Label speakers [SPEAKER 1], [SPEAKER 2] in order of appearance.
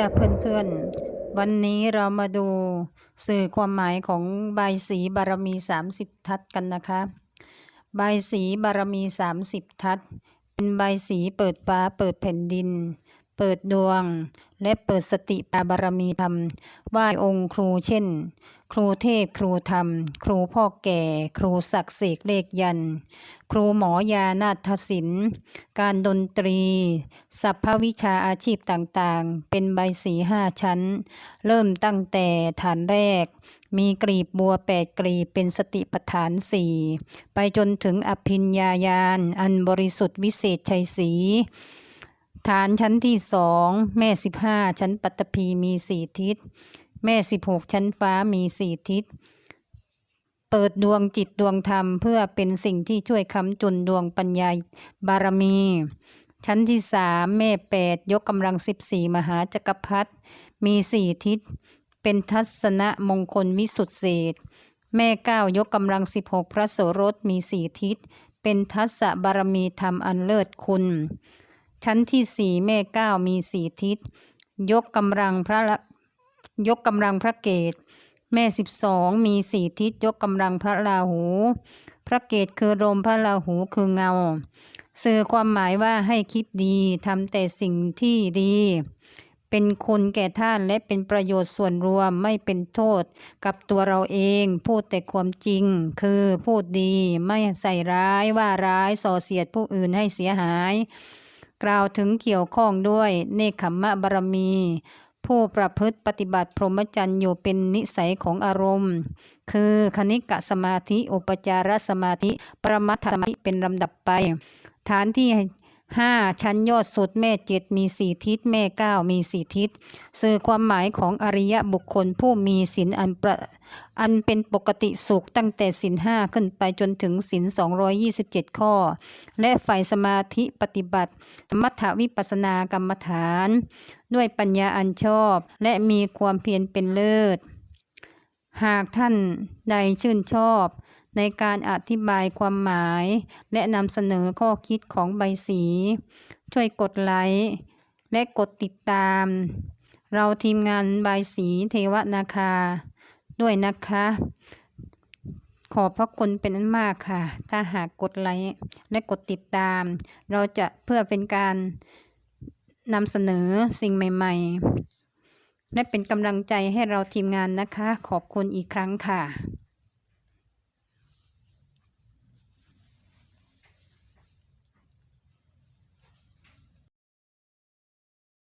[SPEAKER 1] จ้ะเพื่อนๆ วันนี้เรามาดูสื่อความหมายของใบสีบารมี 30 ทัศกันนะคะ ใบสีบารมี 30 ทัศเป็นใบสีเปิดฟ้าเปิดแผ่นดิน เปิดดวง และเปิดสติปาบารมีธรรมไหว้องค์ครูเช่น ครูเทพครูธรรม ครูพ่อแก่ ครูศักดิ์เสกเลขยัน ครูหมอยานาฏศิลป์ การดนตรี สัพพวิชาอาชีพต่างๆ เป็นใบสีห้าชั้น เริ่มตั้งแต่ฐานแรก มีกลีบบัวแปดกลีบเป็นสติปัฏฐานสี่ไปจนถึงอภิญญาญาณอันบริสุทธิ์วิเศษชัยศรี ฐานชั้นที่สองแม่สิบห้าชั้นปัตตภีมีสี่ทิศ แม่สิบหกชั้นฟ้ามีสี่ทิศ เปิดดวงจิตดวงธรรม เพื่อเป็นสิ่งที่ช่วยค้ำจุนดวงปัญญาบารมี ชั้นที่สามแม่แปดยกกำลังสิบสี่มหาจักรพรรดิมีสี่ทิศ เป็นทัศนะมงคลวิสุทธิเศษ แม่เก้ายกกำลังสิบหกพระโสรสมีสี่ทิศ เป็นทัศบารมีธรรมอันเลิศคุณ ชั้นที่สี่แม่เก้ามีสี่ทิศ ยกกำลังพระยกกำลังพระเกศแม่สิบสองมีสี่ทิศยกกำลังพระราหู พระเกศคือลมพระราหูคือเงา สื่อความหมายว่าให้คิดดีทำแต่สิ่งที่ดี เป็นคุณแก่ท่านและเป็นประโยชน์ส่วนรวมไม่เป็นโทษกับตัวเราเอง พูดแต่ความจริง คือพูดดีไม่ใส่ร้ายว่าร้ายส่อเสียดผู้อื่นให้เสียหาย กล่าวถึงเกี่ยวข้องด้วยเนคขมะบารมี ผู้ประพฤติปฏิบัติพรหมจรรย์อยู่เป็นนิสัยของอารมณ์ คือคณิกะสมาธิ อุปจารสมาธิ ปรมัตถสมาธิเป็นลำดับไป ฐานที่ ห้าชั้นยอดสุดแม่เจ็ดมีสี่ทิศแม่เก้ามีสี่ทิศสื่อความหมายของอริยบุคคลผู้มีศีลอันประอันเป็นปกติสุขตั้งแต่ศีลห้าขึ้นไปจนถึงศีล227 ข้อ และฝ่ายสมาธิปฏิบัติ สมถวิปัสสนากรรมฐาน ด้วยปัญญาอันชอบ และมีความเพียรเป็นเลิศ หากท่านใดชื่นชอบ ในการอธิบายความหมาย และนำเสนอข้อคิดของใบสี ช่วยกดไลค์ และกดติดตาม เราทีมงานใบสีเทวนาคา ด้วยนะคะ ขอบพระคุณเป็นอันมากค่ะ ถ้าหากกดไลค์และกดติดตาม เราจะเพื่อเป็นการนำเสนอสิ่งใหม่ ๆ และเป็นกำลังใจให้เราทีมงานนะคะ ขอบคุณอีกครั้งค่ะ